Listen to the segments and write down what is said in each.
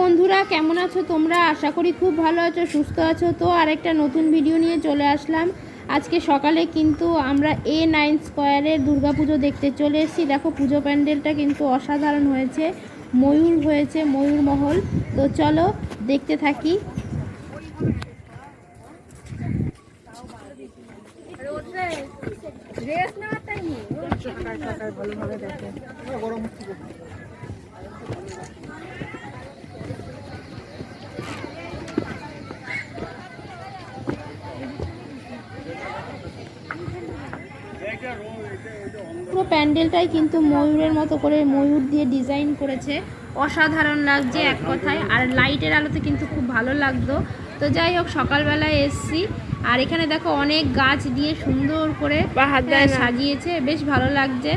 বন্ধুরা, কেমন আছো তোমরা? আশা করি খুব ভালো আছো, সুস্থ আছো। তো আরেকটা নতুন ভিডিও নিয়ে চলে আসলাম। আজকে সকালে কিন্তু আমরা এ নাইন স্কোয়ারের দুর্গাপুজো দেখতে চলে এসেছি। দেখো, পুজো প্যান্ডেলটা কিন্তু অসাধারণ হয়েছে। ময়ূর হয়েছে, ময়ূর মহল। তো চলো, দেখতে থাকি। প্যান্ডেলটাই কিন্তু ময়ূরের মতো করে ময়ূর দিয়ে ডিজাইন করেছে। অসাধারণ লাগছে এক কথায়। আর লাইটের আলোতে কিন্তু খুব ভালো লাগতো তো যাই হোক সকালবেলায় এসছি। আর এখানে দেখো অনেক গাছ দিয়ে সুন্দর করে হ্যাঁ, সাজিয়েছে। বেশ ভালো লাগছে।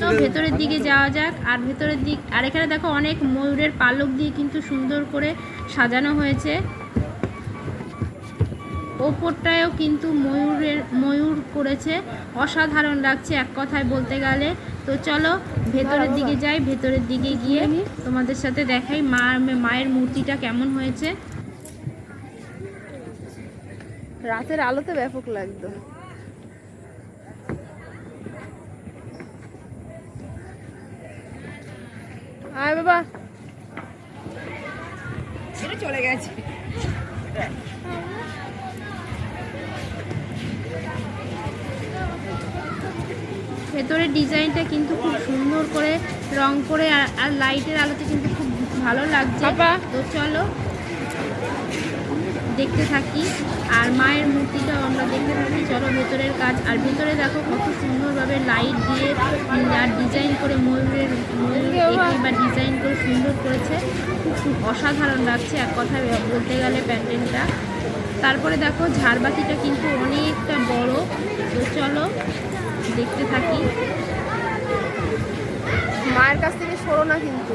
তো ভেতরের দিকে যাওয়া যাক আর ভেতরের দিক আর এখানে দেখো অনেক ময়ূরের পালক দিয়ে কিন্তু সুন্দর করে সাজানো হয়েছে। ওপরটায়ও কিন্তু ময়ূরের ময়ূর করেছে অসাধারণ লাগছে এক কথায় বলতে গেলে। তো চলো ভেতরের দিকে যাই ভেতরের দিকে গিয়ে তোমাদের সাথে দেখাই মা মায়ের মূর্তিটা কেমন হয়েছে। রাতের আলোতে ব্যাপক লাগতো। আয় বাবা। এটা চলে গেছে। ভেতরের ডিজাইনটা কিন্তু খুব সুন্দর করে রং করে আর আর লাইটের আলোতে কিন্তু খুব ভালো লাগছে। বাবা। তো চলো দেখতে থাকি, আর মায়ের মূর্তিটাও আমরা দেখতে থাকি। চলো ভেতরের কাজ, আর ভেতরে দেখো কত সুন্দরভাবে লাইট দিয়ে আর ডিজাইন করে ময়ূরের, ময়ূর বা ডিজাইন করে সুন্দর করেছে। খুব অসাধারণ লাগছে এক কথায় বলতে গেলে প্যান্ডেলটা। তারপরে দেখো ঝাড়বাতিটা কিন্তু অনেকটা বড়। তো চলো দেখতে থাকি। মায়ের কাছ থেকে সরো না কিন্তু।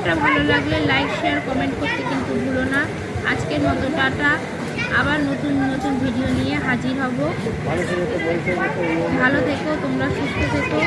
এটা ভালো লাগলে লাইক শেয়ার কমেন্ট করতে কিন্তু ভুলো না। আজকের মতো টাটা। আবার নতুন নতুন ভিডিও নিয়ে হাজির হব। ভালো থেকো, তোমরা সুস্থ থেকো।